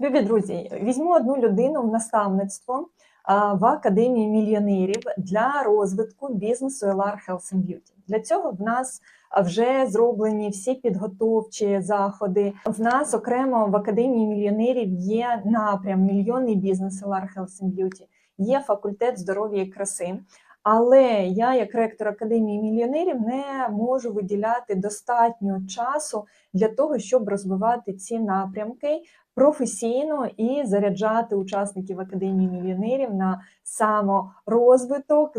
Любі друзі, візьму одну людину в наставництво в академії мільйонерів для розвитку бізнесу LR Health and Beauty. Для цього в нас вже зроблені всі підготовчі заходи. В нас окремо в академії мільйонерів є напрям мільйонний бізнес LR Health and Beauty, є факультет здоров'я і краси. Але я, як ректор академії мільйонерів, не можу виділяти достатньо часу для того, щоб розвивати ці напрямки професійно і заряджати учасників академії мільйонерів на саморозвиток,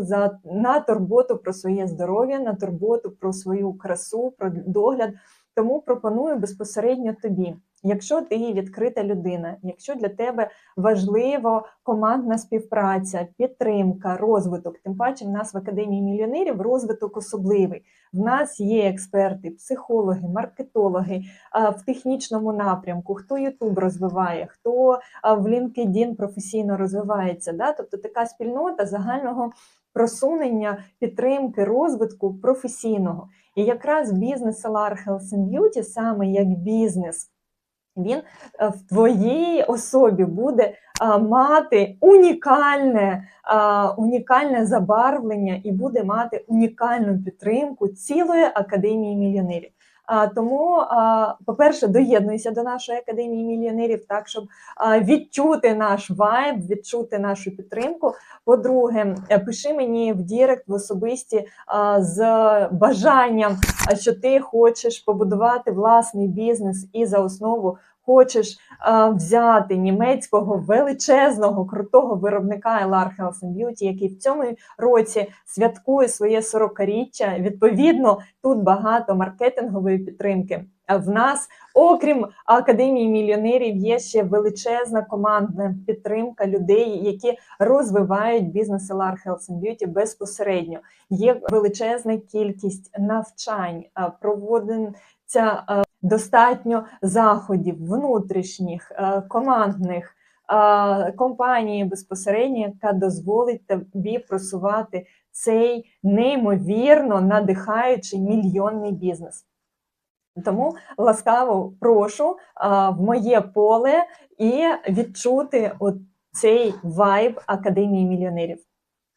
на турботу про своє здоров'я, на турботу про свою красу, про догляд. Тому пропоную безпосередньо тобі. Якщо ти відкрита людина, якщо для тебе важливо командна співпраця, підтримка, розвиток, тим паче в нас в академії мільйонерів розвиток особливий. В нас є експерти, психологи, маркетологи в технічному напрямку, хто Ютуб розвиває, хто в LinkedIn професійно розвивається. Да? Тобто така спільнота загального просунення, підтримки, розвитку професійного. І якраз бізнес LR Health and Beauty, саме як бізнес, він е, в твоїй особі буде мати унікальне, унікальне забарвлення і буде мати унікальну підтримку цілої академії мільйонерів. Тому, по-перше, доєднуйся до нашої академії мільйонерів, так щоб відчути наш вайб, відчути нашу підтримку. По-друге, е, пиши мені в Дірект в особисті з бажанням, що ти хочеш побудувати власний бізнес і за основу хочеш а, взяти німецького величезного крутого виробника LR Health and який в цьому році святкує своє 40-річчя. Відповідно, тут багато маркетингової підтримки. В нас, окрім академії мільйонерів, є ще величезна командна підтримка людей, які розвивають бізнес LR Health and безпосередньо. Є величезна кількість навчань, проводиться а, достатньо заходів внутрішніх, е, командних е, компанії безпосередньо, яка дозволить тобі просувати цей неймовірно надихаючий мільйонний бізнес. Тому ласкаво прошу в моє поле і відчути цей вайб Академії мільйонерів.